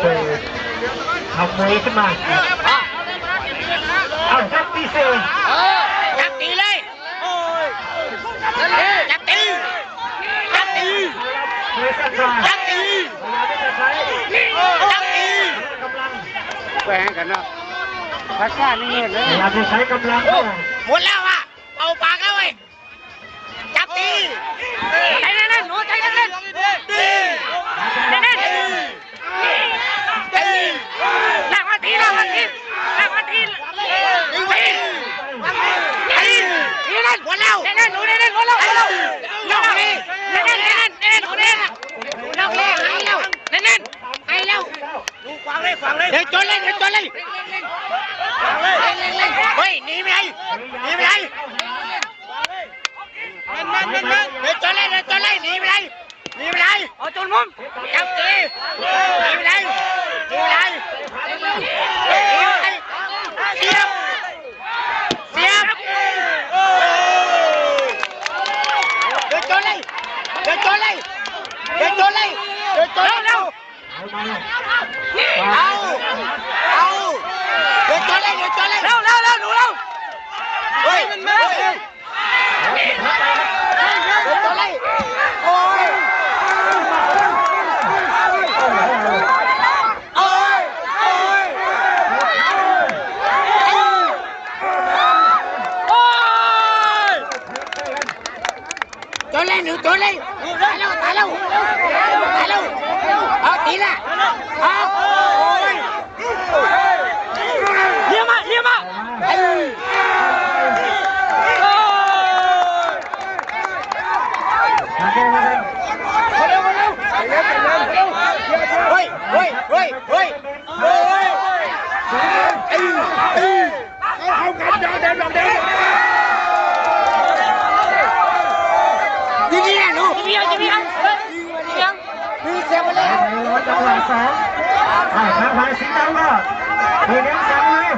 เปิดทำมวยขึ้นมาเอายกที่สี่จับตีเลยจับตีจับตีจับตีจับตีกำลังแหวงกันนะพักกานี่เงี้ยเลยเวลาที่ใช้กำลังหมดแล้วอะเอาปากแล้วเว้จับตีใจแน่นๆหนูใจแน่นๆตีแน่นๆตีหลังมาทีหลังมาทีหลังมาทีตีตีตีตีนั่นหมดแล้วแน่นๆหนูแน่นๆหมดแล้วหมดแล้วนอกเลยแน่นๆแน่นๆแน่นๆหนูแน่นๆนอกเลยหายแล้วแน่นๆหายแล้ว ฟังเลยฟังเลยเดี๋ยวจนเลยเดี๋ยวจนเลยเฮ้ยหนีไปไหนหนีไปไหนเดี๋ยวจนเลยเดี๋ยวจนเลยหนีไปไหนหนีไปไหนเอาจนมุมจับตีหนีไปไหนหนีไปไหนหนีไปไหนเสียบเสียบเดี๋ยวจนเลยเดี๋ยวจนเลยเดี๋ยวจนเลยเดี๋ยวจนเลย เอาเอาเดี๋ยวจอดเลยเดี๋ยวจอดเลยเร็วเร็วเร็วหนูเร็วเฮ้ยมันมาเดี๋ยวจอดเลยโอ้ยโอ้ยโอ้ยโอ้ย จอดเลยหนูจอดเลยตายแล้วตายแล้วตายแล้วเอาตีละเอาโอ้ย เรียมาเรียมาเอ้ยโอ้ย มาเร็วมาเร็ว มาเร็วมาเร็วเร็วเร็วเฮ้ยเฮ้ยเฮ้ยเฮ้ยเฮ้ยเอ้ยเอ้ย เอากันดอกเดินดอกเดิน นี่นี่หนู จะมีอะไรจะมีอะไรยังมีเสียงมาเลยในวัดจังหวะสองไอ้ทางฝ่ายสีดำก็เพียงสั่งเลย